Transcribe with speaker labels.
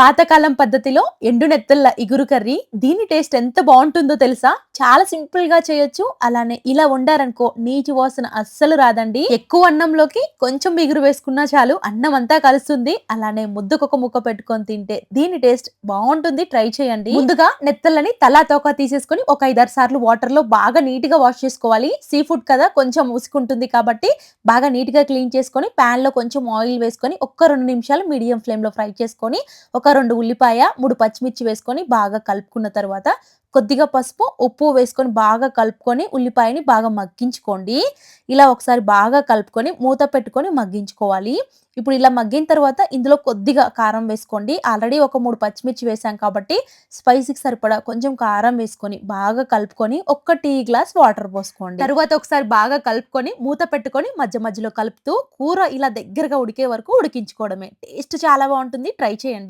Speaker 1: పాతకాలం పద్ధతిలో ఎండు నెత్తళ్ళ ఇగురు కర్రీ దీని టేస్ట్ ఎంత బాగుంటుందో తెలుసా? చాలా సింపుల్గా చేయొచ్చు. అలానే ఇలా వండారనుకో నీటి వాసన అస్సలు రాదండి. ఎక్కువ అన్నంలోకి కొంచెం ఇగురు వేసుకున్నా చాలు అన్నం అంతా కలుస్తుంది. అలానే ముద్దకొక ముక్క పెట్టుకొని తింటే దీని టేస్ట్ బాగుంటుంది. ట్రై చేయండి. ముందుగా నెత్తళ్ళని తలా తోక తీసేసుకొని ఒక ఐదారు సార్లు వాటర్లో బాగా నీట్గా వాష్ చేసుకోవాలి. సీ ఫుడ్ కదా కొంచెం ఉసుకుంటుంది కాబట్టి బాగా నీట్గా క్లీన్ చేసుకొని పాన్లో కొంచెం ఆయిల్ వేసుకొని ఒక్క రెండు నిమిషాలు మీడియం ఫ్లేమ్లో ఫ్రై చేసుకొని ఒక రెండు ఉల్లిపాయ మూడు పచ్చిమిర్చి వేసుకొని బాగా కలుపుకున్న తర్వాత కొద్దిగా పసుపు ఉప్పు వేసుకొని బాగా కలుపుకొని ఉల్లిపాయని బాగా మగ్గించుకోండి. ఇలా ఒకసారి బాగా కలుపుకొని మూత పెట్టుకొని మగ్గించుకోవాలి. ఇప్పుడు ఇలా మగ్గిన తర్వాత ఇందులో కొద్దిగా కారం వేసుకోండి. ఆల్రెడీ ఒక మూడు పచ్చిమిర్చి వేసాం కాబట్టి స్పైసీకి సరిపడా కొంచెం కారం వేసుకొని బాగా కలుపుకొని ఒక్క టీ గ్లాస్ వాటర్ పోసుకోండి. తర్వాత ఒకసారి బాగా కలుపుకొని మూత పెట్టుకొని మధ్య మధ్యలో కలుపుతూ కూర ఇలా దగ్గరగా ఉడికే వరకు ఉడికించుకోవడమే. టేస్ట్ చాలా బాగుంటుంది. ట్రై చేయండి.